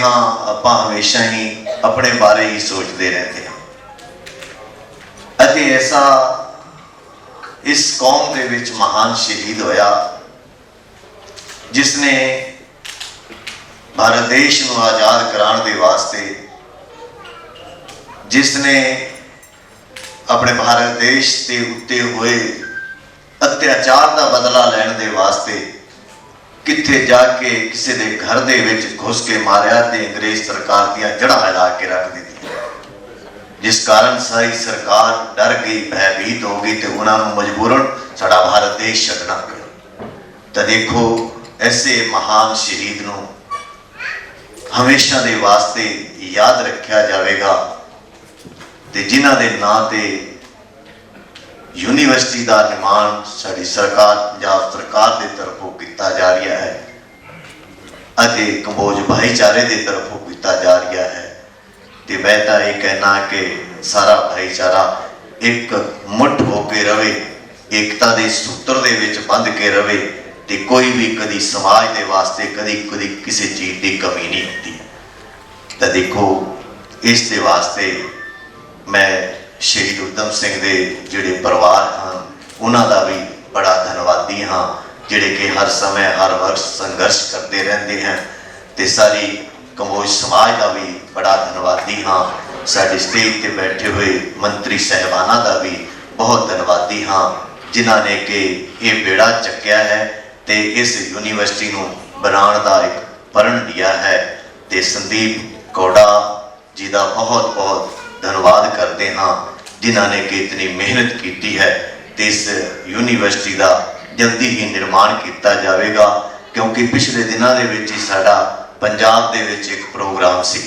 ਹਾਂ, ਆਪਾਂ ਹਮੇਸ਼ਾ ਹੀ ਆਪਣੇ ਬਾਰੇ ਹੀ ਸੋਚਦੇ ਰਹਿੰਦੇ ਹਾਂ। ਅਤੇ ਐਸਾ ਇਸ ਕੌਮ ਦੇ ਵਿੱਚ ਮਹਾਨ ਸ਼ਹੀਦ ਹੋਇਆ, ਜਿਸ ਨੇ ਭਾਰਤ ਦੇਸ਼ ਨੂੰ ਆਜ਼ਾਦ ਕਰਾਉਣ ਦੇ ਵਾਸਤੇ, ਜਿਸ ਨੇ ਆਪਣੇ ਭਾਰਤ ਦੇਸ਼ ਦੇ ਉੱਤੇ ਹੋਏ ਅਤਿਆਚਾਰ ਦਾ ਬਦਲਾ ਲੈਣ ਦੇ ਵਾਸਤੇ ਕਿੱਥੇ ਜਾ ਕੇ ਕਿਸੇ ਦੇ ਘਰ ਦੇ ਵਿੱਚ ਘੁਸ ਕੇ ਮਾਰਿਆ ਤੇ ਅੰਗਰੇਜ਼ ਸਰਕਾਰ ਦੀਆਂ ਜੜ੍ਹਾਂ ਹਿਲਾ ਕੇ ਰੱਖ ਦਿੱਤੀਆਂ। ਜਿਸ ਕਾਰਨ ਸਾਰੀ ਸਰਕਾਰ ਡਰ ਗਈ ਭੈਭੀਤ ਹੋ ਗਈ ਤੇ ਉਹਨਾਂ ਨੂੰ ਮਜਬੂਰਨ ਸਾਡਾ ਭਾਰਤ ਦੇਸ਼ ਛੱਡਣਾ ਪਿਆ। ਤਾਂ ਦੇਖੋ, ਐਸੇ ਮਹਾਨ ਸ਼ਹੀਦ ਨੂੰ ਹਮੇਸ਼ਾ ਦੇ ਵਾਸਤੇ ਯਾਦ ਰੱਖਿਆ ਜਾਵੇਗਾ ਤੇ ਜਿਨ੍ਹਾਂ ਦੇ ਨਾਂ ਤੇ ਯੂਨੀਵਰਸਿਟੀ ਦਾ ਨਿਰਮਾਣ ਸਾਡੀ ਸਰਕਾਰ ਪੰਜਾਬ ਸਰਕਾਰ ਦੇ ਤਰਫੋਂ ਕੀਤਾ ਜਾ ਰਿਹਾ ਹੈ ਅਤੇ ਕੰਬੋਜ ਭਾਈਚਾਰੇ ਦੇ ਤਰਫੋਂ ਕੀਤਾ ਜਾ ਰਿਹਾ ਹੈ। ਤੇ ਮੈਂ ਤਾਂ ਇਹ ਕਹਿਣਾ ਕਿ ਸਾਰਾ ਭਾਈਚਾਰਾ ਇੱਕ ਮੁੱਠ ਹੋ ਕੇ ਰਵੇ, ਏਕਤਾ ਦੇ ਸੂਤਰ ਦੇ ਵਿੱਚ ਬੰਧ ਕੇ ਰਵੇ ਤੇ ਕੋਈ ਵੀ ਕਦੀ ਸਮਾਜ ਦੇ ਵਾਸਤੇ ਕਦੀ ਕਦੀ ਕਿਸੇ ਚੀਜ਼ ਦੀ ਕਮੀ ਨਹੀਂ ਹੁੰਦੀ। ਤਾਂ ਦੇਖੋ, ਇਸ ਦੇ ਵਾਸਤੇ ਮੈਂ ਸ਼ਹੀਦ ਉਦਮ ਸਿੰਘ ਦੇ ਜਿਹੜੇ ਪਰਿਵਾਰ ਹਨ, ਉਹਨਾਂ ਦਾ ਵੀ ਬੜਾ ਧੰਨਵਾਦੀ ਹਾਂ, ਜਿਹੜੇ ਕਿ ਹਰ ਸਮੇਂ, ਹਰ ਵਕਤ ਸੰਘਰਸ਼ ਕਰਦੇ ਰਹਿੰਦੇ ਹਨ ਤੇ ਸਾਰੀ ਕੰਬੋਜ ਸਮਾਜ ਦਾ ਵੀ ਬੜਾ ਧੰਨਵਾਦੀ ਹਾਂ। ਸਾਡੇ ਸਟੇਜ ਤੇ ਬੈਠੇ ਹੋਏ ਮੰਤਰੀ ਸਹਿਬਾਨਾਂ ਦਾ ਵੀ ਬਹੁਤ ਧੰਨਵਾਦੀ ਹਾਂ, ਜਿਨ੍ਹਾਂ ਨੇ ਕਿ ਇਹ ਬੇੜਾ ਚੱਕਿਆ ਹੈ ਤੇ ਇਸ ਯੂਨੀਵਰਸਿਟੀ ਨੂੰ ਬਣਾਉਣ ਦਾ ਇੱਕ ਪਰਨ ਲਿਆ ਹੈ ਤੇ ਸੰਦੀਪ ਕੌੜਾ ਜੀ ਦਾ ਬਹੁਤ ਬਹੁਤ ਧੰਨਵਾਦ ਕਰਦੇ ਹਾਂ ਜਿਨ੍ਹਾਂ ਨੇ ਕਿ ਇਤਨੀ ਮਿਹਨਤ ਕੀਤੀ ਹੈ ਤੇ ਇਸ ਯੂਨੀਵਰਸਿਟੀ ਦਾ ਜਲਦੀ ਹੀ ਨਿਰਮਾਣ ਕੀਤਾ ਜਾਵੇਗਾ, ਕਿਉਂਕਿ ਪਿਛਲੇ ਦਿਨਾਂ ਦੇ ਵਿੱਚ ਹੀ ਸਾਡਾ ਪੰਜਾਬ ਦੇ ਵਿੱਚ ਇੱਕ ਪ੍ਰੋਗਰਾਮ ਸੀ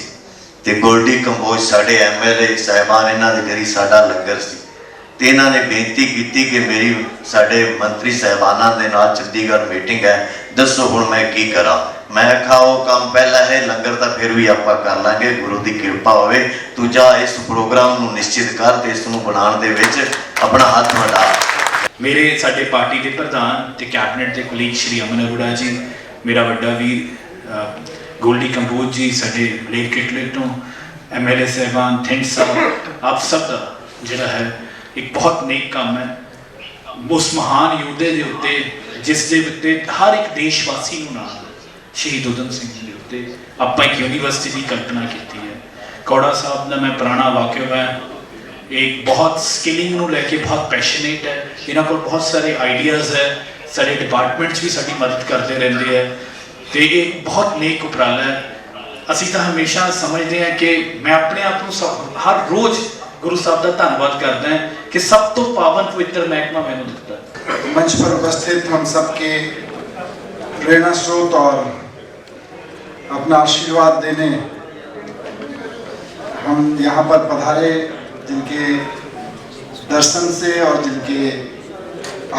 ਤੇ ਗੋਲਡੀ ਕੰਬੋਜ ਸਾਡੇ ਐਮਐਲਏ ਸਾਹਿਬਾਨ, ਇਹਨਾਂ ਦੇ ਘਰੀ ਸਾਡਾ ਲੰਗਰ ਸੀ। ਤੇ ਇਹਨਾਂ ਨੇ ਬੇਨਤੀ ਕੀਤੀ ਕਿ ਮੇਰੀ ਸਾਡੇ ਮੰਤਰੀ ਸਾਹਿਬਾਨਾਂ ਦੇ ਨਾਲ ਚੰਡੀਗੜ੍ਹ ਮੀਟਿੰਗ ਹੈ, ਦੱਸੋ ਹੁਣ ਮੈਂ ਕੀ ਕਰਾਂ। ਮੈਂ ਕਿਹਾ ਉਹ ਕੰਮ ਪਹਿਲਾਂ ਹੈ, ਲੰਗਰ ਤਾਂ ਫਿਰ ਵੀ ਆਪਾਂ ਕਰ ਲਾਂਗੇ, ਗੁਰੂ ਦੀ ਕਿਰਪਾ ਹੋਵੇ। ਤੂੰ ਜਾ ਇਸ ਪ੍ਰੋਗਰਾਮ ਨੂੰ ਨਿਸ਼ਚਿਤ ਕਰ ਤੇ ਇਸ ਨੂੰ ਬਣਾਉਣ ਦੇ ਵਿੱਚ ਆਪਣਾ ਹੱਥ ਵਡਾ। ਮੇਰੇ ਸਾਡੇ ਪਾਰਟੀ ਦੇ ਪ੍ਰਧਾਨ ਤੇ ਕੈਬਨਿਟ ਦੇ ਕੁਲੀਗ ਸ਼੍ਰੀ ਅਮਨ ਅਰੋੜਾ ਜੀ, ਮੇਰਾ ਵੱਡਾ ਵੀਰ ਗੋਲਡੀ ਕੰਬੋਜ ਜੀ, ਸਾਡੇ ਲੇਕ ਕਿਟਲੇ ਤੋਂ ਐਮਐਲਏ ਸਹਿਬਾਨ, ਥਿੰਡ ਸਾਹਿਬ, ਆਪ ਸਭ ਦਾ ਜਿਹੜਾ ਹੈ, ਇੱਕ ਬਹੁਤ ਨੇਕ ਕੰਮ ਹੈ। ਉਸ ਮਹਾਨ ਯੋਧੇ ਦੇ ਉੱਤੇ, ਜਿਸ ਦੇ ਉੱਤੇ ਹਰ ਇੱਕ ਦੇਸ਼ਵਾਸੀ ਨੂੰ ਨਾਲ ਸ਼ਹੀਦ ਉਦਮ ਸਿੰਘ ਜੀ ਦੇ ਉੱਤੇ ਆਪਾਂ ਇੱਕ ਯੂਨੀਵਰਸਿਟੀ ਦੀ ਕਲਪਨਾ ਕੀਤੀ ਹੈ ਕੌੜਾ ਸਾਹਿਬ ਦਾ ਮੈਂ ਪੁਰਾਣਾ ਵਾਕਿਆ ਹੈ ਇੱਕ ਬਹੁਤ ਸਕਿਲਿੰਗ ਨੂੰ ਲੈ ਕੇ ਬਹੁਤ ਪੈਸ਼ਨੇਟ ਹੈ ਇਹਨਾਂ ਕੋਲ ਬਹੁਤ ਸਾਰੇ ਆਈਡੀਆਜ਼ ਹੈ ਸਾਡੇ ਡਿਪਾਰਟਮੈਂਟਸ ਵੀ ਸਾਡੀ ਮਦਦ ਕਰਦੇ ਰਹਿੰਦੇ ਹੈ ਤੇ ਇਹ ਬਹੁਤ ਨੇਕ ਉਪਰਾਲਾ ਹੈ ਅਸੀਂ ਤਾਂ ਹਮੇਸ਼ਾ ਸਮਝਦੇ ਹਾਂ ਕਿ ਮੈਂ ਆਪਣੇ ਆਪ ਨੂੰ ਸਭ ਹਰ ਰੋਜ਼ ਗੁਰੂ ਸਾਹਿਬ ਦਾ ਧੰਨਵਾਦ ਕਰਦਾ ਹਾਂ ਕਿ ਸਭ ਤੋਂ ਪਾਵਨ ਪਵਿੱਤਰ ਮਹਿਕਮਾ ਮੈਨੂੰ ਦਿੱਤਾ ਹੈ मंच पर उपस्थित हम सबके प्रेरणा स्रोत और अपना आशीर्वाद देने। हम यहाँ पर पधारे जिनके दर्शन से और जिनके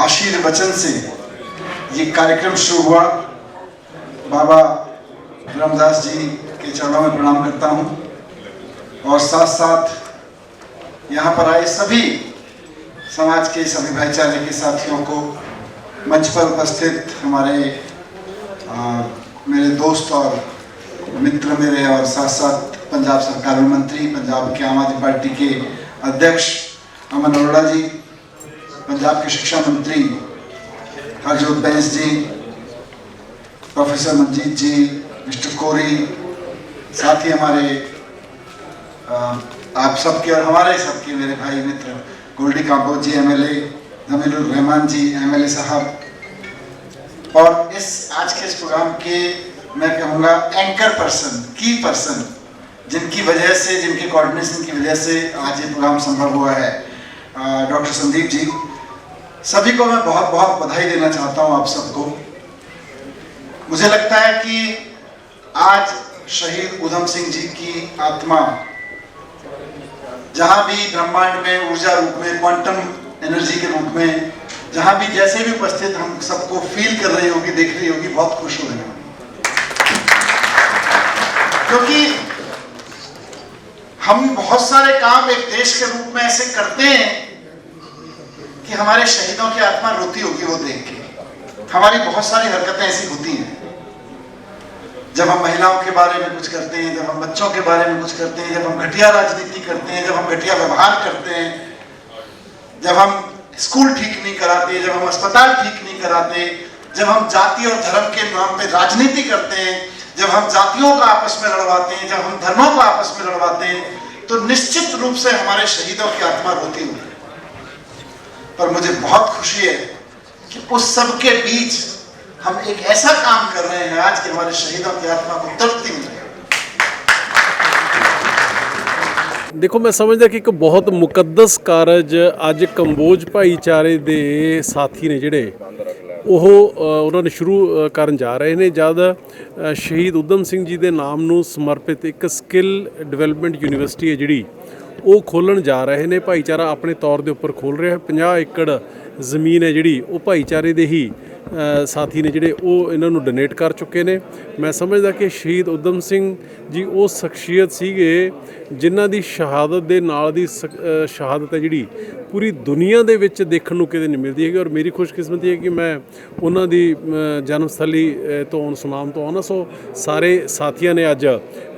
आशीर्वचन से ये कार्यक्रम शुरू हुआ। बाबा रामदास जी के चरणों में प्रणाम करता हूँ। और साथ साथ यहाँ पर आए सभी समाज के सभी भाईचारे के साथियों को मंच पर उपस्थित हमारे आ, मेरे दोस्त और मित्र मेरे और साथ साथ पंजाब सरकार में मंत्री, पंजाब के आम आदमी पार्टी के अध्यक्ष अमन अरोड़ा जी, पंजाब के शिक्षा मंत्री हरजोत बैंस जी, प्रोफेसर मंजीत जी, मिस्टर कोरी, साथ ही हमारे आप सबके और हमारे सबके मेरे भाई मित्र, गोल्डी काम्बोज जी एमएलए जमीलुर रहमान जी एमएलए साहब। और इस, आज के इस प्रोग्राम के मैं कहूँगा एंकर पर्सन की पर्सन जिनकी वजह से, जिनके कोऑर्डिनेशन की वजह से आज ये प्रोग्राम संभव हुआ है। डॉक्टर संदीप जी, सभी को मैं बहुत बहुत बधाई देना चाहता हूँ आप सबको। मुझे लगता है कि आज शहीद उधम सिंह जी की आत्मा, जहाँ भी ब्रह्मांड में ऊर्जा रूप में क्वांटम एनर्जी के रूप में, जहाँ भी जैसे भी उपस्थित हम सबको फील कर रही होगी, देख रही होगी, बहुत खुश हो रही क्योंकि हम बहुत सारे काम एक देश के रूप में ऐसे करते हैं कि हमारे शहीदों की आत्मा रोती होगी वो देख के। हमारी बहुत सारी हरकतें ऐसी होती हैं। जब हम महिलाओं के बारे में कुछ करते हैं, जब हम बच्चों के बारे में कुछ करते हैं, जब हम घटिया राजनीति करते हैं, जब हम घटिया व्यवहार करते हैं, जब हम स्कूल ठीक नहीं कराते, जब हम अस्पताल ठीक नहीं कराते, जब हम जाति और धर्म के नाम पे राजनीति करते हैं जब हम जातियों का आपस में लड़वाते हैं जब हम धर्मों को आपस में लड़वाते हैं तो निश्चित रूप से हमारे शहीदों की आत्मा रोती हुई पर मुझे बहुत खुशी है कि उस सब के बीच हम एक ऐसा काम कर रहे हैं आज कि हमारे शहीदों की आत्मा को तृप्ति मिले ਦੇਖੋ ਮੈਂ ਸਮਝਦਾ ਕਿ ਇੱਕ ਬਹੁਤ ਮੁਕੱਦਸ ਕਾਰਜ ਅੱਜ ਕੰਬੋਜ ਭਾਈਚਾਰੇ ਦੇ ਸਾਥੀ ਨੇ ਜਿਹੜੇ ਉਹ ਉਹਨਾਂ ਨੇ ਸ਼ੁਰੂ ਕਰਨ ਜਾ ਰਹੇ ਨੇ ਜਦ ਸ਼ਹੀਦ ਉਦਮ ਸਿੰਘ ਜੀ ਦੇ ਨਾਮ ਨੂੰ ਸਮਰਪਿਤ ਇੱਕ ਸਕਿੱਲ ਡਿਵੈਲਪਮੈਂਟ ਯੂਨੀਵਰਸਿਟੀ ਹੈ ਜਿਹੜੀ, ਉਹ ਖੋਲਣ ਜਾ ਰਹੇ ਨੇ। ਭਾਈਚਾਰਾ ਆਪਣੇ ਤੌਰ ਦੇ ਉੱਪਰ ਖੋਲ ਰਿਹਾ ਹੈ। 50 ਏਕੜ ਜ਼ਮੀਨ ਹੈ ਜਿਹੜੀ, ਉਹ ਭਾਈਚਾਰੇ ਦੇ ਹੀ ਸਾਥੀ ਨੇ ਜਿਹੜੇ ਉਹ ਇਹਨਾਂ ਨੂੰ ਡੋਨੇਟ ਕਰ ਚੁੱਕੇ ਨੇ। ਮੈਂ ਸਮਝਦਾ ਕਿ ਸ਼ਹੀਦ ਉਦਮ ਸਿੰਘ ਜੀ ਉਹ ਸ਼ਖਸੀਅਤ ਸੀਗੇ ਜਿਨ੍ਹਾਂ ਦੀ ਸ਼ਹਾਦਤ ਦੇ ਨਾਲ ਦੀ ਸ- ਸ਼ਹਾਦਤ ਹੈ ਜਿਹੜੀ ਪੂਰੀ ਦੁਨੀਆ ਦੇ ਵਿੱਚ ਦੇਖਣ ਨੂੰ ਕਿਤੇ ਨਹੀਂ ਮਿਲਦੀ ਹੈਗੀ ਔਰ ਮੇਰੀ ਖੁਸ਼ਕਿਸਮਤੀ ਹੈ ਕਿ ਮੈਂ ਉਹਨਾਂ ਦੀ ਅ, ਜਨਮ ਸਥਲੀ ਤੋਂ ਹੁਣ ਸੁਨਾਮ ਤੋਂ ਆਉਣਾ। ਸੋ ਸਾਰੇ ਸਾਥੀਆਂ ਨੇ ਅੱਜ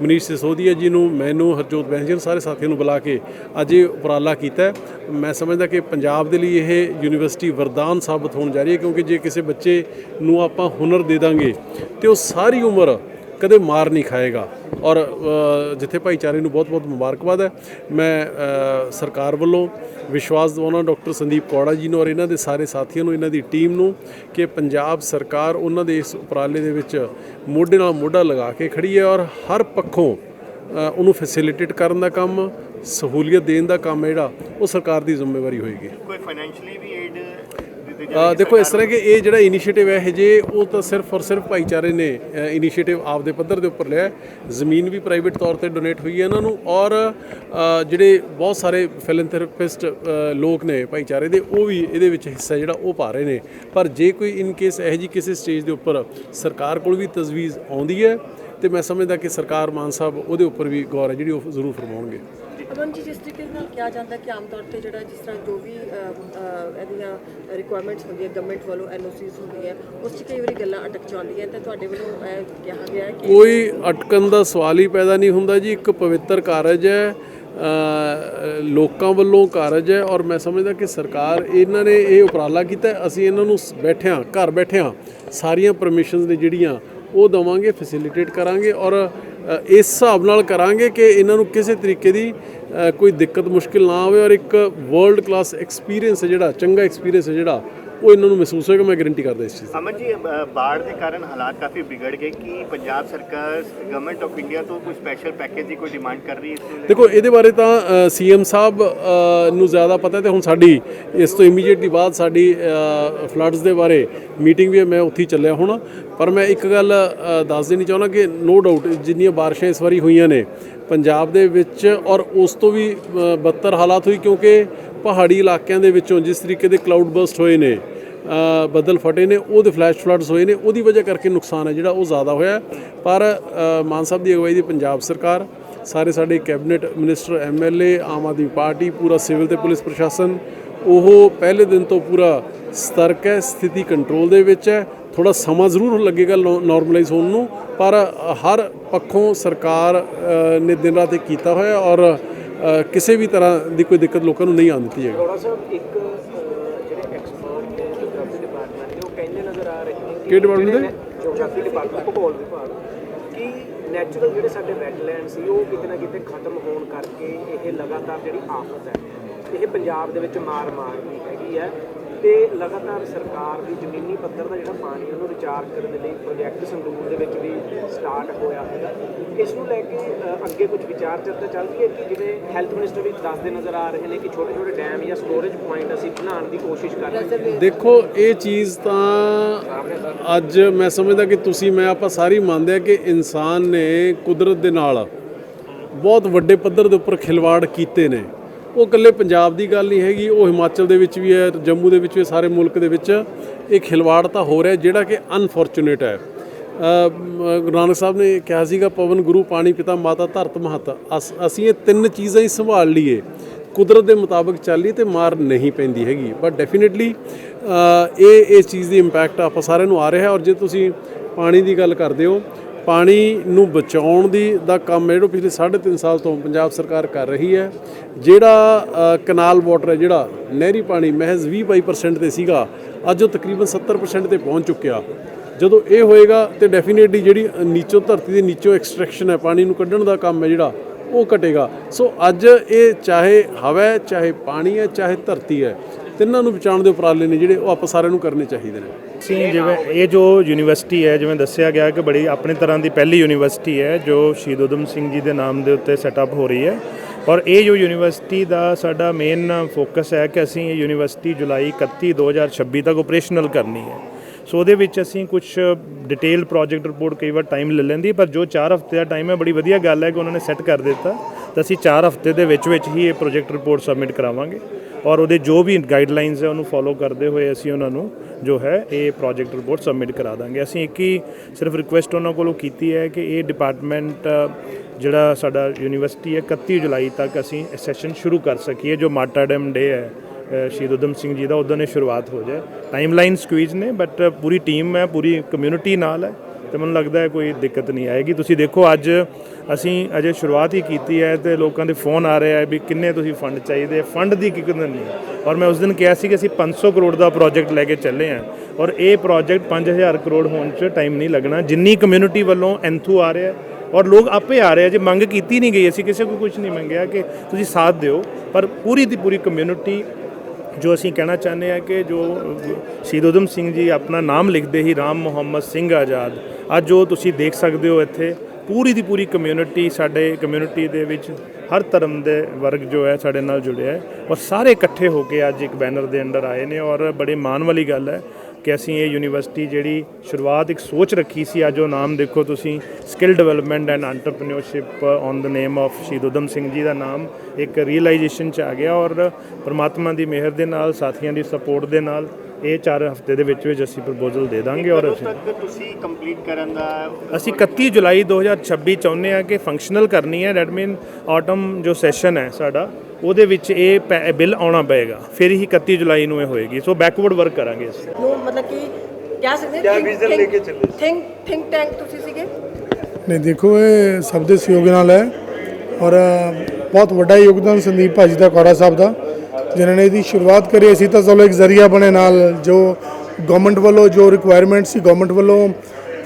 ਮਨੀਸ਼ ਸਿਸੋਦੀਆ ਜੀ ਨੂੰ ਮੈਨੂੰ ਹਰਜੋਤ ਬੈਂਸ ਜੀ ਨੂੰ ਸਾਰੇ ਸਾਥੀਆਂ ਨੂੰ ਬੁਲਾ ਕੇ ਅੱਜ ਇਹ ਉਪਰਾਲਾ ਕੀਤਾ ਮੈਂ ਸਮਝਦਾ ਕਿ ਪੰਜਾਬ ਦੇ ਲਈ ਇਹ ਯੂਨੀਵਰਸਿਟੀ ਵਰਦਾਨ ਸਾਬਤ ਹੋਣ ਜਾ ਰਹੀ ਹੈ ਕਿਉਂਕਿ ਜੇ ਕਿਸੇ ਬੱਚੇ ਨੂੰ ਆਪਾਂ ਹੁਨਰ ਦੇ ਦਾਂਗੇ ਤੇ ਉਹ ਸਾਰੀ ਉਮਰ ਕਦੇ ਮਾਰ ਨਹੀਂ ਖਾਏਗਾ। ਔਰ ਜਿੱਥੇ ਭਾਈਚਾਰੇ ਨੂੰ ਬਹੁਤ-ਬਹੁਤ ਮੁਬਾਰਕਬਾਦ ਹੈ। ਮੈਂ ਸਰਕਾਰ ਵੱਲੋਂ ਵਿਸ਼ਵਾਸ ਦਿਵਾਉਣਾ ਡਾਕਟਰ ਸੰਦੀਪ ਕੌੜਾ ਜੀ ਨੂੰ ਔਰ ਇਹਨਾਂ ਦੇ ਸਾਰੇ ਸਾਥੀਆਂ ਨੂੰ, ਇਹਨਾਂ ਦੀ ਟੀਮ ਨੂੰ ਕਿ ਪੰਜਾਬ ਸਰਕਾਰ ਉਹਨਾਂ ਦੇ ਇਸ ਉਪਰਾਲੇ ਦੇ ਵਿੱਚ ਮੋਢੇ ਨਾਲ ਮੋਢਾ ਲਗਾ ਕੇ ਖੜੀ ਹੈ ਔਰ ਹਰ ਪੱਖੋਂ ਉਹਨੂੰ ਫੈਸਿਲਿਟੇਟ ਕਰਨ ਦਾ ਕੰਮ, ਸਹੂਲੀਅਤ ਦੇਣ ਦਾ ਕੰਮ ਜਿਹੜਾ, ਉਹ ਸਰਕਾਰ ਦੀ ਜ਼ਿੰਮੇਵਾਰੀ ਹੋਏਗੀ। ਕੋਈ ਫਾਈਨੈਂਸ਼ੀਅਲੀ ਵੀ ਦੇਖੋ, ਇਸ ਤਰ੍ਹਾਂ ਕਿ ਇਹ ਜਿਹੜਾ ਇਨੀਸ਼ੀਏਟਿਵ ਹੈ, ਇਹ ਉਹ ਤਾਂ ਸਿਰਫ ਔਰ ਸਿਰਫ ਭਾਈਚਾਰੇ ਨੇ ਇਨੀਸ਼ੀਏਟਿਵ ਆਪਦੇ ਪੱਧਰ ਦੇ ਉੱਪਰ ਲਿਆ ਜ਼ਮੀਨ ਵੀ ਪ੍ਰਾਈਵੇਟ ਤੌਰ ਤੇ ਡੋਨੇਟ ਹੋਈ ਹੈ ਇਹਨਾਂ ਨੂੰ ਔਰ ਜਿਹੜੇ ਬਹੁਤ ਸਾਰੇ ਫਿਲੈਂਥਰਪਿਸਟ ਲੋਕ ਨੇ ਭਾਈਚਾਰੇ ਦੇ, ਉਹ ਵੀ ਇਹਦੇ ਵਿੱਚ ਹਿੱਸਾ ਜਿਹੜਾ ਉਹ ਪਾ ਰਹੇ ਨੇ। ਪਰ ਜੇ ਕੋਈ ਇਨ ਕੇਸ ਇਹੋ ਜਿਹੀ ਕਿਸੇ ਸਟੇਜ ਦੇ ਉੱਪਰ ਸਰਕਾਰ ਕੋਲ ਵੀ ਤਜਵੀਜ਼ ਆਉਂਦੀ ਹੈ, ਤੇ ਮੈਂ ਸਮਝਦਾ ਕਿ ਸਰਕਾਰ ਮਾਨ ਸਾਹਿਬ ਉਹਦੇ ਉੱਪਰ ਵੀ ਗੌਰ ਹੈ, ਜਿਹੜੀ ਉਹ ਜ਼ਰੂਰ ਫਰਮਾਉਣਗੇ। ਅਮਨ ਜੀ, ਜਿਸ ਤਰੀਕੇ ਨਾਲ ਕਿਹਾ ਜਾਂਦਾ ਕਿ ਆਮ ਤੌਰ ਤੇ ਜਿਹੜਾ ਜਿਸ ਤਰ੍ਹਾਂ ਜੋ ਵੀ ਇਹਦੀਆਂ ਰਿਕੁਆਇਰਮੈਂਟਸ ਹੁੰਦੀਆਂ ਗਵਰਨਮੈਂਟ ਵੱਲੋਂ ਐਨਓਸੀਸ ਹੁੰਦੀਆਂ, ਉਸ 'ਚ ਕਈ ਵਾਰੀ ਗੱਲਾਂ ਅਟਕ ਜਾਂਦੀਆਂ, ਤੇ ਤੁਹਾਡੇ ਵੱਲੋਂ ਇਹ ਕਿਹਾ ਗਿਆ ਕਿ ਕੋਈ ਅਟਕਣ ਦਾ ਸਵਾਲ ਹੀ ਪੈਦਾ ਨਹੀਂ ਹੁੰਦਾ ਜੀ, ਇੱਕ ਪਵਿੱਤਰ ਕਾਰਜ ਹੈ ਲੋਕਾਂ ਵੱਲੋਂ ਕਾਰਜ ਹੈ, ਔਰ ਮੈਂ ਸਮਝਦਾ ਕਿ ਸਰਕਾਰ ਇਹਨਾਂ ਨੇ ਇਹ ਉਪਰਾਲਾ ਕੀਤਾ ਅਸੀਂ ਇਹਨਾਂ ਨੂੰ ਬੈਠਿਆਂ ਘਰ ਬੈਠਿਆਂ ਸਾਰੀਆਂ ਪਰਮਿਸ਼ਨਸ ਨੇ ਜਿਹੜੀਆਂ, ਉਹ ਦਵਾਂਗੇ ਫੈਸਿਲਿਟੇਟ ਕਰਾਂਗੇ, ਔਰ ਇਸ ਹਿਸਾਬ ਨਾਲ ਕਰਾਂਗੇ ਕਿ ਇਹਨਾਂ ਨੂੰ ਕਿਸੇ ਤਰੀਕੇ ਦੀ ਕੋਈ ਦਿੱਕਤ ਮੁਸ਼ਕਿਲ ਨਾ ਆਵੇ ਔਰ ਇੱਕ ਵਰਲਡ ਕਲਾਸ ਐਕਸਪੀਰੀਅੰਸ ਹੈ ਜਿਹੜਾ ਚੰਗਾ ਐਕਸਪੀਰੀਅੰਸ ਹੈ ਜਿਹੜਾ ਉਹ ਇਹਨਾਂ ਨੂੰ ਮਹਿਸੂਸ ਹੋਏਗਾ ਮੈਂ ਗਾਰੰਟੀ ਕਰਦਾ ਇਸ ਚੀਜ਼ ਦੀ। ਅਮਨ ਜੀ ਬਾੜ ਦੇ ਕਾਰਨ ਹਾਲਾਤ ਕਾਫੀ ਵਿਗੜ ਗਏ। ਕਿ ਪੰਜਾਬ ਸਰਕਾਰ ਗਵਰਨਮੈਂਟ ਆਫ ਇੰਡੀਆ ਤੋਂ ਕੋਈ ਸਪੈਸ਼ਲ ਪੈਕੇਜ ਦੀ ਕੋਈ ਡਿਮਾਂਡ ਕਰ ਰਹੀ ਹੈ? ਦੇਖੋ ਇਹਦੇ ਬਾਰੇ ਤਾਂ ਸੀਐਮ ਸਾਹਿਬ ਨੂੰ ਜ਼ਿਆਦਾ ਪਤਾ ਹੈ ਤੇ ਹੁਣ ਸਾਡੀ ਇਸ ਤੋਂ ਇਮੀਡੀਏਟਲੀ ਬਾਅਦ ਸਾਡੀ ਫਲੱਡਸ ਦੇ ਬਾਰੇ ਮੀਟਿੰਗ ਵੀ ਮੈਂ ਉੱਥੇ ਚੱਲਿਆ ਹੁਣ। ਪਰ ਮੈਂ ਇੱਕ ਗੱਲ ਦੱਸ ਦੇਣੀ ਚਾਹੁੰਦਾ ਕਿ ਨੋ ਡਾਊਟ ਜਿੰਨੀਆਂ ਬਾਰਿਸ਼ਾਂ ਇਸ ਵਾਰੀ ਹੋਈਆਂ ਨੇ ਪੰਜਾਬ ਦੇ ਵਿੱਚ ਔਰ ਉਸ ਤੋਂ ਵੀ ਅ, ਬੱਤਰ ਹਾਲਾਤ ਹੋਈ ਕਿਉਂਕਿ ਪਹਾੜੀ ਇਲਾਕਿਆਂ ਦੇ ਵਿੱਚੋਂ ਜਿਸ ਤਰੀਕੇ ਦੇ ਕਲਾਊਡ ਬਰਸਟ ਹੋਏ ਨੇ ਅ, ਬੱਦਲ ਫਟੇ ਨੇ ਉਹਦੇ ਫਲੈਸ਼ ਫਲੱਡਸ ਹੋਏ ਨੇ ਉਹਦੀ ਵਜ੍ਹਾ ਕਰਕੇ ਨੁਕਸਾਨ ਹੈ ਜਿਹੜਾ ਉਹ ਜ਼ਿਆਦਾ ਹੋਇਆ ਪਰ ਮਾਨ ਸਾਹਿਬ ਦੀ ਅਗਵਾਈ ਦੀ ਪੰਜਾਬ ਸਰਕਾਰ ਸਾਰੇ ਸਾਡੇ cabinet minister MLA Aam Aadmi Party ਪੂਰਾ ਸਿਵਲ ਤੇ ਪੁਲਿਸ ਪ੍ਰਸ਼ਾਸਨ ਉਹ ਪਹਿਲੇ ਦਿਨ ਤੋਂ ਪੂਰਾ ਸਤਰਕ ਹੈ ਸਥਿਤੀ ਕੰਟਰੋਲ ਦੇ ਵਿੱਚ ਹੈ। ਥੋੜਾ ਸਮਾਂ ਜ਼ਰੂਰ ਲੱਗੇਗਾ ਨਾਰਮਲਾਈਜ਼ ਹੋਣ ਨੂੰ ਪਰ ਹਰ ਪੱਖੋਂ ਸਰਕਾਰ ਨੇ ਦਿਨ ਰਾਤ ਇੱਕ ਕੀਤਾ ਹੋਇਆ ਔਰ ਕਿਸੇ ਵੀ ਤਰ੍ਹਾਂ ਦੀ ਕੋਈ ਦਿੱਕਤ ਲੋਕਾਂ ਨੂੰ ਨਹੀਂ ਆਉਣ ਦਿੱਤੀ ਜਾਏਗੀ ਥੋੜਾ ਸਾਹਿਬ ਇੱਕ ਅਹ, ਜਿਹੜੇ ਐਕਸਪਰਟ ਨੇ ਜੀਓਗ੍ਰਾਫੀ ਡਿਪਾਰਟਮੈਂਟ ਦੇ ਉਹ ਕਹਿੰਦੇ ਨਜ਼ਰ ਆ ਰਹੇ ਨੇ ਕਿ ਕਿਹੜੇ department ਦੇ? ਜੀਓਗ੍ਰਾਫੀ ਡਿਪਾਰਟਮੈਂਟ ਭੂਗੋਲ ਵਿਭਾਗ ਕਿ ਨੈਚੁਰਲ ਜਿਹੜੇ ਸਾਡੇ ਵੈਟਲੈਂਡ ਸੀ ਉਹ ਕਿਤੇ ਨਾ ਕਿਤੇ ਖਤਮ ਹੋਣ ਕਰਕੇ ਇਹ ਲਗਾਤਾਰ ਜਿਹੜੀ ਆਫਤ ਹੈ ਇਹ ਪੰਜਾਬ ਦੇ ਵਿੱਚ ਮਾਰ ਮਾਰ ਰਹੀ ਹੈਗੀ ਹੈ ਤੇ ਲਗਾਤਾਰ ਸਰਕਾਰ ਦੀ ਜ਼ਮੀਨੀ ਪੱਧਰ ਦਾ ਜਿਹੜਾ ਪਾਣੀ ਉਹਨੂੰ ਰਿਚਾਰਜ ਕਰਨ ਦੇ ਲਈ ਪ੍ਰੋਜੈਕਟ ਸੰਗਰੂਰ ਦੇ ਵਿੱਚ ਵੀ ਸਟਾਰਟ ਹੋਇਆ ਹੈਗਾ। ਇਸ ਨੂੰ ਲੈ ਕੇ ਅੱਗੇ ਕੁਝ ਵਿਚਾਰ ਚਰਚਾ ਚੱਲ ਰਹੀ ਹੈ ਕਿ ਜਿਵੇਂ ਹੈਲਥ ਮਿਨਿਸਟਰ ਵੀ ਦੱਸਦੇ ਨਜ਼ਰ ਆ ਰਹੇ ਨੇ ਕਿ ਛੋਟੇ ਛੋਟੇ ਡੈਮ ਜਾਂ ਸਟੋਰੇਜ ਪੁਆਇੰਟ ਅਸੀਂ ਬਣਾਉਣ ਦੀ ਕੋਸ਼ਿਸ਼ ਕਰ ਰਹੇ ਹਾਂ। ਦੇਖੋ, ਇਹ ਚੀਜ਼ ਤਾਂ ਅੱਜ ਮੈਂ ਸਮਝਦਾ ਕਿ ਤੁਸੀਂ, ਮੈਂ, ਆਪਾਂ ਸਾਰੀ ਮੰਨਦੇ ਆ ਕਿ ਇਨਸਾਨ ਨੇ ਕੁਦਰਤ ਦੇ ਨਾਲ ਬਹੁਤ ਵੱਡੇ ਪੱਧਰ ਦੇ ਉੱਪਰ ਖਿਲਵਾੜ ਕੀਤੇ ਨੇ। ਉਹ ਇਕੱਲੇ ਪੰਜਾਬ ਦੀ ਗੱਲ ਨਹੀਂ ਹੈਗੀ, ਉਹ ਹਿਮਾਚਲ ਦੇ ਵਿੱਚ ਵੀ ਹੈ, ਜੰਮੂ ਦੇ ਵਿੱਚ ਵੀ ਸਾਰੇ ਮੁਲਕ ਦੇ ਵਿੱਚ। ਇਹ ਖਿਲਵਾੜ ਤਾਂ ਹੋ ਰਿਹਾ, ਜਿਹੜਾ ਕਿ ਅਨਫੋਰਚੂਨੇਟ ਹੈ। ਗੁਰੂ ਨਾਨਕ ਸਾਹਿਬ ਨੇ ਕਿਹਾ ਸੀਗਾ, ਪਵਨ, ਗੁਰੂ, ਪਾਣੀ, ਪਿਤਾ, ਮਾਤਾ, ਧਰਤ, ਮਹਤ। ਅਸ- ਅਸੀਂ ਇਹ ਤਿੰਨ ਚੀਜ਼ਾਂ ਹੀ ਸੰਭਾਲ ਲਈਏ। ਕੁਦਰਤ ਦੇ ਮੁਤਾਬਕ ਚੱਲੀ ਤੇ ਮਾਰ ਨਹੀਂ ਪੈਂਦੀ ਹੈਗੀ। ਬਟ ਡੈਫੀਨਿਟਲੀ ਇਹ, ਇਸ ਚੀਜ਼ ਦੀ ਇੰਪੈਕਟ ਆਪਾਂ ਸਾਰਿਆਂ ਨੂੰ ਆ ਰਿਹਾ ਔਰ ਜੇ ਤੁਸੀਂ ਪਾਣੀ ਦੀ ਗੱਲ ਕਰਦੇ ਹੋ ਪਾਣੀ ਨੂੰ ਬਚਾਉਣ ਦੀ ਦਾ ਕੰਮ ਹੈ, ਜਿਹੜਾ ਪਿਛਲੇ 3.5 ਸਾਲ ਤੋਂ ਪੰਜਾਬ ਸਰਕਾਰ ਕਰ ਰਹੀ ਹੈ। ਜਿਹੜਾ ਕਨਾਲ ਵਾਟਰ ਹੈ, ਜਿਹੜਾ ਨਹਿਰੀ ਪਾਣੀ ਮਹਿਜ਼ 20-22% ਤੇ ਸੀਗਾ, ਅੱਜ ਉਹ ਤਕਰੀਬਨ 70% ਤੇ ਪਹੁੰਚ ਚੁੱਕਿਆ। ਜਦੋਂ ਇਹ ਹੋਏਗਾ ਤੇ ਡੈਫੀਨੇਟਲੀ ਜਿਹੜੀ ਨੀਚੋਂ ਧਰਤੀ ਦੇ ਨੀਚੋਂ ਐਕਸਟ੍ਰੈਕਸ਼ਨ ਹੈ, ਪਾਣੀ ਨੂੰ ਕੱਢਣ ਦਾ ਕੰਮ ਹੈ ਜਿਹੜਾ, ਉਹ ਘਟੇਗਾ। ਸੋ ਅੱਜ ਇਹ ਚਾਹੇ ਹਵਾ ਹੈ, ਚਾਹੇ ਪਾਣੀ ਹੈ, ਚਾਹੇ ਧਰਤੀ ਹੈ ਤਿੰਨਾਂ ਨੂੰ ਬਚਾਉਣ ਦੇ ਉਪਰਾਲੇ ਨੇ ਜਿਹੜੇ ਉਹ ਆਪਾਂ ਸਾਰਿਆਂ ਨੂੰ ਕਰਨੇ ਚਾਹੀਦੇ ਨੇ। ਅਸੀਂ ਜਿਵੇਂ ਇਹ ਜੋ ਯੂਨੀਵਰਸਿਟੀ ਹੈ, ਜਿਵੇਂ ਦੱਸਿਆ ਗਿਆ ਕਿ ਬੜੀ ਆਪਣੇ ਤਰ੍ਹਾਂ ਦੀ ਪਹਿਲੀ ਯੂਨੀਵਰਸਿਟੀ ਹੈ, ਜੋ ਸ਼ਹੀਦ ਊਧਮ ਸਿੰਘ ਜੀ ਦੇ ਨਾਮ ਦੇ ਉੱਤੇ ਸੈਟਅਪ ਹੋ ਰਹੀ ਹੈ। ਔਰ ਇਹ ਜੋ ਯੂਨੀਵਰਸਿਟੀ ਦਾ ਸਾਡਾ ਮੇਨ ਫੋਕਸ ਹੈ ਕਿ ਅਸੀਂ ਇਹ ਯੂਨੀਵਰਸਿਟੀ ਜੁਲਾਈ 31 2026 ਤੱਕ ਆਪਰੇਸ਼ਨਲ ਕਰਨੀ ਹੈ। ਸੋ ਉਹਦੇ ਵਿੱਚ ਅਸੀਂ ਕੁਝ ਡਿਟੇਲ ਪ੍ਰੋਜੈਕਟ ਰਿਪੋਰਟ ਕਈ ਵਾਰ ਟਾਈਮ ਲੈ ਲੈਂਦੀ ਪਰ ਜੋ 4 ਹਫ਼ਤੇ ਦਾ ਟਾਈਮ ਹੈ, ਬੜੀ ਵਧੀਆ ਗੱਲ ਹੈ ਕਿ ਉਹਨਾਂ ਨੇ ਸੈੱਟ ਕਰ ਦਿੱਤਾ। ਤਾਂ ਅਸੀਂ 4 ਹਫ਼ਤੇ ਦੇ ਵਿੱਚ ਵਿੱਚ ਹੀ ਇਹ ਪ੍ਰੋਜੈਕਟ ਰਿਪੋਰਟ ਸਬਮਿਟ ਕਰਾਵਾਂਗੇ। ਔਰ ਉਹਦੇ ਜੋ ਵੀ ਗਾਈਡਲਾਈਨਸ ਹੈ, ਉਹਨੂੰ ਫੋਲੋ ਕਰਦੇ ਹੋਏ ਅਸੀਂ ਉਹਨਾਂ ਨੂੰ ਜੋ ਹੈ, ਇਹ ਪ੍ਰੋਜੈਕਟ ਰਿਪੋਰਟ ਸਬਮਿਟ ਕਰਾ ਦਾਂਗੇ। ਅਸੀਂ ਇੱਕ ਹੀ ਸਿਰਫ ਰਿਕੁਐਸਟ ਉਹਨਾਂ ਕੋਲੋਂ ਕੀਤੀ ਹੈ ਕਿ ਇਹ ਡਿਪਾਰਟਮੈਂਟ ਜਿਹੜਾ ਸਾਡਾ ਯੂਨੀਵਰਸਿਟੀ ਹੈ 31 ਜੁਲਾਈ ਤੱਕ ਅਸੀਂ ਸੈਸ਼ਨ ਸ਼ੁਰੂ ਕਰ ਸਕੀਏ, ਜੋ ਮਾਟਰਡਮ ਡੇ ਹੈ ਸ਼ਹੀਦ ਊਧਮ ਸਿੰਘ ਜੀ ਦਾ ਉਦੋਂ ਨੇ ਸ਼ੁਰੂਆਤ ਹੋ ਜਾਏ। ਟਾਈਮਲਾਈਨ ਸਕੁਈਜ਼ ਨੇ ਬਟ ਪੂਰੀ ਟੀਮ ਹੈ, ਪੂਰੀ ਕਮਿਊਨਿਟੀ ਨਾਲ ਹੈ। ਤੇ ਮੈਨੂੰ ਲੱਗਦਾ ਹੈ ਕੋਈ ਦਿੱਕਤ ਨਹੀਂ ਆਏਗੀ। ਤੁਸੀਂ ਦੇਖੋ, ਅੱਜ ਅਸੀਂ ਅਜੇ ਸ਼ੁਰੂਆਤ ਹੀ ਕੀਤੀ ਹੈ ਤੇ ਲੋਕਾਂ ਦੇ ਫੋਨ ਆ ਰਹੇ ਆ ਵੀ ਕਿੰਨੇ ਤੁਸੀਂ ਫੰਡ ਚਾਹੀਦੇ ਫੰਡ ਦੀ ਕੀ ਕਿੰਨਾ ਨਹੀਂ। ਔਰ ਮੈਂ ਉਸ ਦਿਨ ਕਿਹਾ ਸੀ ਕਿ ਅਸੀਂ 500 ਕਰੋੜ ਦਾ ਪ੍ਰੋਜੈਕਟ ਲੈ ਕੇ ਚੱਲੇ ਆ ਔਰ ਇਹ ਪ੍ਰੋਜੈਕਟ 5000 ਕਰੋੜ ਹੋਣ 'ਚ ਟਾਈਮ ਨਹੀਂ ਲੱਗਣਾ। ਜਿੰਨੀ ਕਮਿਊਨਿਟੀ ਵੱਲੋਂ ਐਂਥੂ ਆ ਰਿਹਾ ਔਰ ਲੋਕ ਆਪੇ ਆ ਰਹੇ ਆ। ਜੇ ਮੰਗ ਕੀਤੀ ਨਹੀਂ ਗਈ, ਅਸੀਂ ਕਿਸੇ ਕੋਲ ਕੁਝ ਨਹੀਂ ਮੰਗਿਆ ਕਿ ਤੁਸੀਂ ਸਾਥ ਦਿਓ। ਪਰ ਪੂਰੀ ਦੀ ਪੂਰੀ ਕਮਿਊਨਿਟੀ ਜੋ ਅਸੀਂ ਕਹਿਣਾ ਚਾਹੁੰਦੇ ਆ ਕਿ ਜੋ ਸ਼ਹੀਦ ਊਧਮ ਸਿੰਘ ਜੀ ਆਪਣਾ ਨਾਮ ਲਿਖਦੇ ਹੀ ਰਾਮ ਮੁਹੰਮਦ ਸਿੰਘ ਆਜ਼ਾਦ, ਅੱਜ ਜੋ ਤੁਸੀਂ ਦੇਖ ਸਕਦੇ ਹੋ ਇੱਥੇ, ਪੂਰੀ ਦੀ ਪੂਰੀ ਕਮਿਊਨਿਟੀ ਸਾਡੇ ਕਮਿਊਨਿਟੀ ਦੇ ਵਿੱਚ ਹਰ ਧਰਮ ਦੇ ਵਰਗ ਜੋ ਹੈ ਸਾਡੇ ਨਾਲ ਜੁੜਿਆ ਹੈ ਔਰ ਸਾਰੇ ਇਕੱਠੇ ਹੋ ਕੇ ਅੱਜ ਇੱਕ ਬੈਨਰ ਦੇ ਅੰਡਰ ਆਏ ਨੇ ਔਰ ਬੜੇ ਮਾਣ ਵਾਲੀ ਗੱਲ ਹੈ ਕਿ ਅਸੀਂ ਇਹ ਯੂਨੀਵਰਸਿਟੀ ਜਿਹੜੀ ਸ਼ੁਰੂਆਤ ਇੱਕ ਸੋਚ ਰੱਖੀ ਸੀ ਅੱਜ ਉਹ ਨਾਮ ਦੇਖੋ ਤੁਸੀਂ skill development and entrepreneurship on the name of Shaheed Udham Singh ਜੀ ਦਾ ਨਾਮ ਇੱਕ ਰੀਅਲਾਈਜੇਸ਼ਨ ਚ ਆ ਗਿਆ ਔਰ ਪ੍ਰਮਾਤਮਾ ਦੀ ਮਿਹਰ ਦੇ ਨਾਲ ਸਾਥੀਆਂ ਦੀ ਸਪੋਰਟ ਦੇ ਨਾਲ ਇਹ 4 ਹਫ਼ਤੇ ਦੇ ਵਿੱਚ ਵਿੱਚ ਅਸੀਂ ਪ੍ਰਪੋਜ਼ਲ ਦੇ ਦਾਂਗੇ ਔਰ ਤੁਸੀਂ ਕੰਪਲੀਟ ਕਰਨ ਦਾ ਅਸੀਂ 31 ਜੁਲਾਈ 2026 ਚਾਹੁੰਦੇ ਆ ਕਿ ਫੰਕਸ਼ਨਲ ਕਰਨੀ ਹੈ ਦੈਟ ਮੀਨ ਆਟਮ ਜੋ ਸੈਸ਼ਨ ਹੈ ਸਾਡਾ ਉਹਦੇ ਵਿੱਚ ਇਹ ਪੈ- ਬਿੱਲ ਆਉਣਾ ਪਏਗਾ। ਫਿਰ ਹੀ 31 ਜੁਲਾਈ ਨੂੰ ਇਹ ਹੋਏਗੀ। ਸੋ ਬੈਕਵਰਡ ਵਰਕ ਕਰਾਂਗੇ ਅਸੀਂ। ਨੂੰ ਮਤਲਬ ਕਿ ਕਹਿ ਸਕਦੇ ਕਿਆ ਵਿਜ਼ਨ ਲੈ ਕੇ ਚੱਲੇ ਥਿੰਕ ਥਿੰਕ ਟੈਂਕ ਤੁਸੀਂ ਸੀਗੇ? ਨਹੀਂ ਦੇਖੋ ਇਹ ਸਭ ਦੇ ਸਹਿਯੋਗ ਨਾਲ ਹੈ। ਔਰ ਬਹੁਤ ਵੱਡਾ ਯੋਗਦਾਨ ਸੰਦੀਪ ਭਾਜੀ ਦਾ ਕੌੜਾ ਸਾਹਿਬ ਦਾ। ਜਿਨ੍ਹਾਂ ਨੇ ਇਹਦੀ ਸ਼ੁਰੂਆਤ ਕਰੀ। ਅਸੀਂ ਤਾਂ ਚਲੋ ਇੱਕ ਜ਼ਰੀਆ ਬਣੇ ਨਾਲ। ਜੋ ਗਵਰਨਮੈਂਟ ਵੱਲੋਂ ਜੋ ਰਿਕੁਆਇਰਮੈਂਟ ਸੀ ਗਵਰਨਮੈਂਟ ਵੱਲੋਂ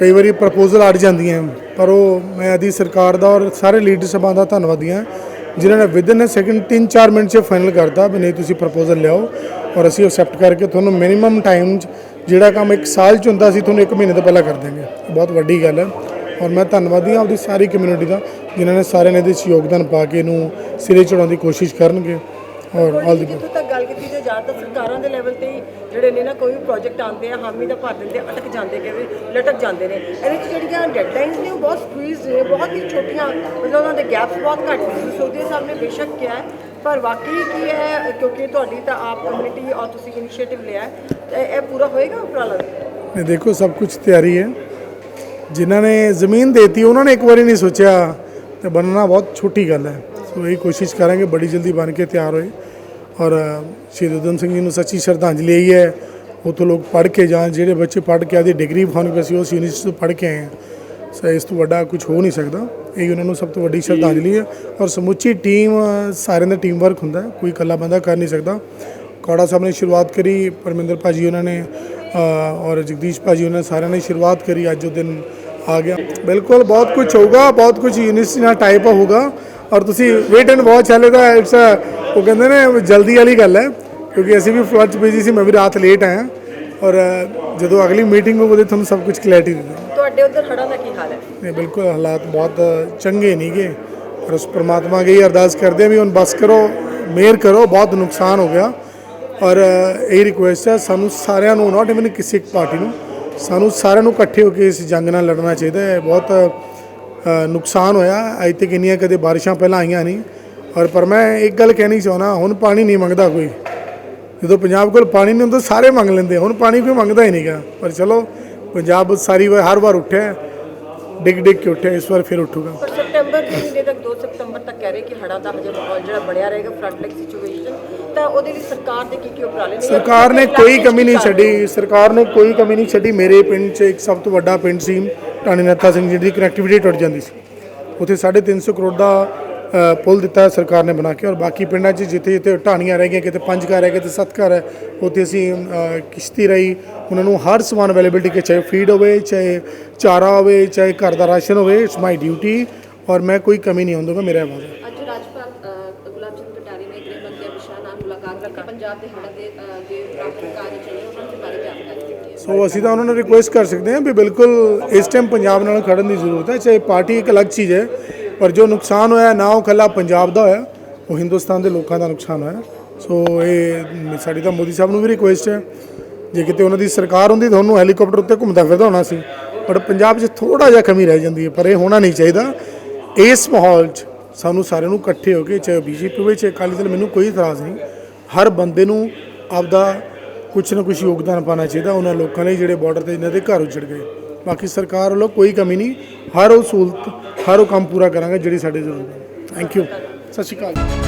ਕਈ ਵਾਰੀ ਪ੍ਰਪੋਜ਼ਲ ਅੜ ਜਾਂਦੀਆਂ। ਪਰ ਉਹ ਮੈਂ ਆਦੀ ਸਰਕਾਰ ਦਾ ਔਰ ਸਾਰੇ ਲੀਡਰ ਸਭਾ ਦਾ ਧੰਨਵਾਦੀ ਹਾਂ। ਜਿਨ੍ਹਾਂ ਨੇ ਵਿਦਨ ਸੈਕਿੰਡ 3-4 ਮਿੰਟ 'ਚ ਫਾਈਨਲ ਕਰਤਾ ਵੀ ਨਹੀਂ ਤੁਸੀਂ ਪ੍ਰਪੋਜ਼ਲ ਲਿਆਓ ਔਰ ਅਸੀਂ ਅਕਸੈਪਟ ਕਰਕੇ ਤੁਹਾਨੂੰ ਮਿਨੀਮਮ ਟਾਈਮ 'ਚ ਜਿਹੜਾ ਕੰਮ ਇੱਕ ਸਾਲ 'ਚ ਹੁੰਦਾ ਸੀ ਤੁਹਾਨੂੰ ਇੱਕ ਮਹੀਨੇ ਤੋਂ ਪਹਿਲਾਂ ਕਰ ਦੇਵਾਂਗੇ ਇਹ ਬਹੁਤ ਵੱਡੀ ਗੱਲ ਹੈ ਔਰ ਮੈਂ ਧੰਨਵਾਦੀ ਹਾਂ ਆਪਦੀ ਸਾਰੀ ਕਮਿਊਨਿਟੀ ਦਾ ਜਿਨ੍ਹਾਂ ਨੇ ਸਾਰਿਆਂ ਨੇ ਇਹਦੇ 'ਚ ਯੋਗਦਾਨ ਪਾ ਕੇ ਇਹਨੂੰ ਸਿਰੇ ਚੜਾਉਣ ਦੀ ਕੋਸ਼ਿਸ਼ ਕਰਨਗੇ ਔਰ ਆਲ ਦੀ ਜਿੱਥੋਂ ਗੱਲ ਕੀਤੀ ਜੇ ਜ਼ਿਆਦਾਤਰ ਸਰਕਾਰਾਂ ਦੇ ਲੈਵਲ ਤੇ ਹੀ ਜਿਹੜੇ ਨੇ ਨਾ ਕੋਈ ਵੀ ਪ੍ਰੋਜੈਕਟ ਆਉਂਦੇ ਆ ਹਾਮੀ ਦਾ ਭਰ ਦਿੰਦੇ ਅਟਕ ਜਾਂਦੇ ਕਿਵੇਂ ਲਟਕ ਜਾਂਦੇ ਨੇ। ਇਹਦੇ ਵਿੱਚ ਜਿਹੜੀਆਂ ਡੈਡਲਾਈਨਸ ਨੇ ਉਹ ਬਹੁਤ ਸਕੁਈਜ਼ ਨੇ ਬਹੁਤ ਹੀ ਛੋਟੀਆਂ ਮਤਲਬ ਉਹਨਾਂ ਦੇ ਗੈਪਸ ਬਹੁਤ ਘੱਟ ਨੇ। ਸੋਧੇ ਸਾਹਿਬ ਨੇ ਬੇਸ਼ੱਕ ਕਿਹਾ ਹੈ, ਪਰ ਵਾਕਈ ਕੀ ਹੈ ਕਿਉਂਕਿ ਤੁਹਾਡੀ ਤਾਂ ਆਪ ਕਮਿਊਨਿਟੀ ਔਰ ਤੁਸੀਂ ਇਨੀਸ਼ੀਏਟਿਵ ਲਿਆ ਹੈ, ਇਹ ਪੂਰਾ ਹੋਏਗਾ ਉਪਰਾਲਾ? ਨੇ ਦੇਖੋ ਸਭ ਕੁਝ ਤਿਆਰੀ ਹੈ। ਜਿਨ੍ਹਾਂ ਨੇ ਜ਼ਮੀਨ ਦੇਤੀ ਉਹਨਾਂ ਨੇ ਇੱਕ ਵਾਰੀ ਨਹੀਂ ਸੋਚਿਆ ਤੇ ਬਣਨਾ ਬਹੁਤ ਛੋਟੀ ਗੱਲ ਹੈ। ਸੋ ਇਹ ਕੋਸ਼ਿਸ਼ ਕਰਾਂਗੇ ਬੜੀ ਜਲਦੀ ਬਣ ਕੇ ਤਿਆਰ ਹੋਏ। ਔਰ ਸ਼ਹੀਦ ਊਧਮ ਸਿੰਘ ਜੀ ਨੂੰ ਸੱਚੀ ਸ਼ਰਧਾਂਜਲੀ ਆਈ ਹੈ। ਉੱਥੋਂ ਲੋਕ ਪੜ੍ਹ ਕੇ ਜਾਣ ਜਿਹੜੇ ਬੱਚੇ ਪੜ੍ਹ ਕੇ ਆਦੀ ਡਿਗਰੀ ਫਾਉਣ ਕੇ ਅਸੀਂ ਉਸ ਯੂਨੀਵਰਸਿਟੀ ਤੋਂ ਪੜ੍ਹ ਕੇ ਆਏ ਹਾਂ ਸੋ ਇਸ ਤੋਂ ਵੱਡਾ ਕੁਝ ਹੋ ਨਹੀਂ ਸਕਦਾ। ਇਹ ਉਹਨਾਂ ਨੂੰ ਸਭ ਤੋਂ ਵੱਡੀ ਸ਼ਰਧਾਂਜਲੀ ਹੈ ਔਰ ਸਮੁੱਚੀ ਟੀਮ ਸਾਰਿਆਂ ਦਾ ਟੀਮ ਵਰਕ ਹੁੰਦਾ ਕੋਈ ਇਕੱਲਾ ਬੰਦਾ ਕਰ ਨਹੀਂ ਸਕਦਾ। ਕੌੜਾ ਸਾਹਿਬ ਨੇ ਸ਼ੁਰੂਆਤ ਕਰੀ, ਪਰਮਿੰਦਰ ਭਾਜੀ ਉਹਨਾਂ ਨੇ ਔਰ ਜਗਦੀਸ਼ ਭਾਜੀ ਉਹਨਾਂ ਨੇ ਸਾਰਿਆਂ ਨੇ ਸ਼ੁਰੂਆਤ ਕਰੀ। ਅੱਜ ਉਹ ਦਿਨ ਆ ਗਿਆ। ਬਿਲਕੁਲ ਬਹੁਤ ਕੁਝ ਹੋਊਗਾ, ਬਹੁਤ ਕੁਝ ਯੂਨੀਵਰਸਿਟੀ ਨਾਲ ਟਾਈਪ ਹੋਊਗਾ। ਔਰ ਤੁਸੀਂ ਵੇਟ ਐਂਡ ਵਾਚ ਹਲੇ ਤਾਂ ਇਟਸ ਉਹ ਕਹਿੰਦੇ ਨੇ ਜਲਦੀ ਵਾਲੀ ਗੱਲ ਹੈ ਕਿਉਂਕਿ ਅਸੀਂ ਵੀ ਫਲੱਡ 'ਚ ਬਿਜ਼ੀ ਸੀ ਮੈਂ ਵੀ ਰਾਤ ਲੇਟ ਆਇਆ ਔਰ ਜਦੋਂ ਅਗਲੀ ਮੀਟਿੰਗ ਹੋਵੇ ਤੁਹਾਨੂੰ ਸਭ ਕੁਝ ਕਲੈਰਿਟੀ ਦੇ ਦਾਂਗੇ। ਤੁਹਾਡੇ ਉਧਰ ਹੜ੍ਹਾਂ ਦਾ ਕੀ ਹਾਲ ਹੈ? ਨਹੀਂ ਬਿਲਕੁਲ ਹਾਲਾਤ ਬਹੁਤ ਚੰਗੇ ਨਹੀਂਗੇ ਪਰ ਉਸ ਪ੍ਰਮਾਤਮਾ ਅੱਗੇ ਹੀ ਅਰਦਾਸ ਕਰਦੇ ਹਾਂ ਵੀ ਹੁਣ ਬਸ ਕਰੋ ਮਿਹਰ ਕਰੋ ਬਹੁਤ ਨੁਕਸਾਨ ਹੋ ਗਿਆ। ਔਰ ਇਹ ਰਿਕੁਐਸਟ ਹੈ ਸਾਨੂੰ ਸਾਰਿਆਂ ਨੂੰ ਨਾਟ ਇਵਨ ਕਿਸੇ ਇੱਕ ਪਾਰਟੀ ਨੂੰ ਸਾਨੂੰ ਸਾਰਿਆਂ ਨੂੰ ਇਕੱਠੇ ਹੋ ਕੇ ਇਸ ਜੰਗ ਨਾਲ ਲੜਨਾ ਚਾਹੀਦਾ ਹੈ ਬਹੁਤ ਨੁਕਸਾਨ ਹੋਇਆ। ਅੱਜ ਤੱਕ ਇੰਨੀਆਂ ਕਦੇ ਬਾਰਿਸ਼ਾਂ ਪਹਿਲਾਂ ਆਈਆਂ ਨਹੀਂ। ਔਰ ਪਰ ਮੈਂ ਇੱਕ ਗੱਲ ਕਹਿਣੀ ਚਾਹੁੰਦਾ ਹੁਣ ਪਾਣੀ ਨਹੀਂ ਮੰਗਦਾ ਕੋਈ। ਜਦੋਂ ਪੰਜਾਬ ਕੋਲ ਪਾਣੀ ਨਹੀਂ ਹੁੰਦਾ ਸਾਰੇ ਮੰਗ ਲੈਂਦੇ। ਹੁਣ ਪਾਣੀ ਕੋਈ ਮੰਗਦਾ ਹੀ ਨਹੀਂਗਾ। ਪਰ ਚਲੋ ਪੰਜਾਬ ਸਾਰੀ ਵਾਰ ਹਰ ਵਾਰ ਉੱਠਿਆ। ਡਿੱਗ ਡਿੱਗ ਕੇ ਉੱਠਿਆ। ਇਸ ਵਾਰ ਫਿਰ ਉੱਠੂਗਾ। ਪਰ ਸਤੰਬਰ ਦੇ ਮਹੀਨੇ ਤੱਕ 2 ਸਤੰਬਰ ਤੱਕ ਕਹਿ ਰਹੇ ਕਿ ਹੜ੍ਹਾਂ ਦਾ ਹਜੇ ਮਾਹੌਲ ਜਿਹੜਾ ਬਣਿਆ ਰਹੇਗਾ ਫਰੰਟ ਲਾਈਕ ਸਿਚੁਏਸ਼ਨ ਤਾਂ ਉਹਦੇ ਲਈ ਸਰਕਾਰ ਦੇ ਕੀ ਕੀ ਉਪਰਾਲੇ ਨੇ? ਸਰਕਾਰ ਨੇ ਕੋਈ ਕਮੀ ਨਹੀਂ ਛੱਡੀ। ਸਰਕਾਰ ਨੇ ਕੋਈ ਕਮੀ ਨਹੀਂ ਛੱਡੀ। ਮੇਰੇ ਪਿੰਡ 'ਚ ਇੱਕ ਸਭ ਤੋਂ ਵੱਡਾ ਪਿੰਡ ਸੀ। ਢਾਣੀ ਨੱਥਾ ਸਿੰਘ ਜੀ ਕਨੈਕਟੀਵਿਟੀ ਟੁੱਟ ਜਾਂਦੀ ਸੀ। ਉੱਥੇ 350 ਕਰੋੜ ਦਾ ਪੁਲ ਦਿੱਤਾ ਸਰਕਾਰ ਨੇ ਬਣਾ ਕੇ ਔਰ ਬਾਕੀ ਪਿੰਡਾਂ 'ਚ ਜਿੱਥੇ ਜਿੱਥੇ ਢਾਣੀਆਂ ਰਹਿ ਗਈਆਂ, ਕਿਤੇ ਪੰਜ ਘਰ ਹੈ, ਕਿਤੇ ਸੱਤ ਘਰ ਹੈ, ਉੱਥੇ ਅਸੀਂ ਕਿਸ਼ਤੀ ਰਹੀ। ਉਹਨਾਂ ਨੂੰ ਹਰ ਸਮਾਨ ਅਵੇਲੇਬਿਲਟੀ ਕਿ ਚਾਹੇ ਫੀਡ ਹੋਵੇ, ਚਾਹੇ ਚਾਰਾ ਹੋਵੇ, ਚਾਹੇ ਘਰ ਦਾ ਰਾਸ਼ਨ ਹੋਵੇ ਇਟਸ ਮਾਈ ਡਿਊਟੀ ਔਰ ਮੈਂ ਕੋਈ ਕਮੀ ਨਹੀਂ ਆਉਂਦੂਗਾ ਮੇਰਾ ਵਾਦਾ ਅੱਜ ਰਾਜਪਾਲ ਗੁਲਾਬ ਚੰਦ ਕਟਾਰੀ ਨੇ ਗ੍ਰਹਿ ਮੰਤਰੀ ਅਮਿਤ ਸ਼ਾਹ ਨਾਲ ਮੁਲਾਕਾਤ ਕਰਕੇ ਪੰਜਾਬ ਦੇ ਹੜ੍ਹਾਂ ਦੇ ਅ, ਦੇ ਰਾਹਤ ਕਾਰਜ ਚੱਲੇ ਉਹਨਾਂ ਦੇ ਬਾਰੇ ਜਾਣਕਾਰੀ ਦਿੱਤੀ ਹੈ ਸੋ ਅਸੀਂ ਤਾਂ ਉਹਨਾਂ ਨੂੰ ਰਿਕੁਐਸਟ ਕਰ ਸਕਦੇ ਹਾਂ ਵੀ ਬਿਲਕੁਲ ਇਸ ਟਾਈਮ ਪੰਜਾਬ ਨਾਲ ਖੜਨ ਦੀ ਜ਼ਰੂਰਤ ਹੈ, ਚਾਹੇ ਪਾਰਟੀ ਇੱਕ ਅਲੱਗ ਚੀਜ਼ ਹੈ, ਪਰ ਜੋ ਨੁਕਸਾਨ ਹੋਇਆ, ਨਾ ਉਹ ਇਕੱਲਾ ਪੰਜਾਬ ਦਾ ਹੋਇਆ, ਉਹ ਹਿੰਦੁਸਤਾਨ ਦੇ ਲੋਕਾਂ ਦਾ ਨੁਕਸਾਨ ਹੋਇਆ। ਸੋ ਇਹ ਸਾਡੀ ਤਾਂ ਮੋਦੀ ਸਾਹਿਬ ਨੂੰ ਵੀ ਰਿਕੁਐਸਟ ਹੈ, ਜੇ ਕਿਤੇ ਉਹਨਾਂ ਦੀ ਸਰਕਾਰ ਹੁੰਦੀ ਤਾਂ ਉਹਨੂੰ ਹੈਲੀਕਾਪਟਰ ਉੱਤੇ ਘੁੰਮਦਾ ਫਿਰਦਾ ਹੋਣਾ ਸੀ। ਪਰ ਪੰਜਾਬ 'ਚ ਥੋੜਾ ਜਿਹਾ ਕਮੀ ਰਹਿ ਜਾਂਦੀ ਹੈ, ਪਰ ਇਹ ਹੋਣਾ ਨਹੀਂ ਚਾਹੀਦਾ। ਇਸ ਮਾਹੌਲ 'ਚ ਸਾਨੂੰ ਸਾਰਿਆਂ ਨੂੰ ਇਕੱਠੇ ਹੋ ਕੇ, ਚਾਹੇ ਬੀਜੇਪੀ ਹੋਵੇ, ਚਾਹੇ ਅਕਾਲੀ ਦਲ, ਮੈਨੂੰ ਕੋਈ ਇਤਰਾਜ਼ ਨਹੀਂ। ਹਰ ਬੰਦੇ ਨੂੰ ਆਪਦਾ ਕੁਛ ਨਾ ਕੁਛ ਯੋਗਦਾਨ ਪਾਉਣਾ ਚਾਹੀਦਾ, ਉਹਨਾਂ ਲੋਕਾਂ ਲਈ ਜਿਹੜੇ ਬਾਰਡਰ ਤੇ ਇਹਨਾਂ ਦੇ ਘਰ ਉਜੜ ਗਏ। ਬਾਕੀ ਸਰਕਾਰ ਵੱਲੋਂ ਕੋਈ ਕਮੀ ਨਹੀਂ, ਹਰ ਉਹ ਸਹੂਲਤ, ਹਰ ਉਹ ਕੰਮ ਪੂਰਾ ਕਰਾਂਗੇ ਜਿਹੜੀ ਸਾਡੇ ਜ਼ਰੂਰਤ ਹੈ। ਥੈਂਕ ਯੂ ਸਤਿ ਸ਼੍ਰੀ ਅਕਾਲ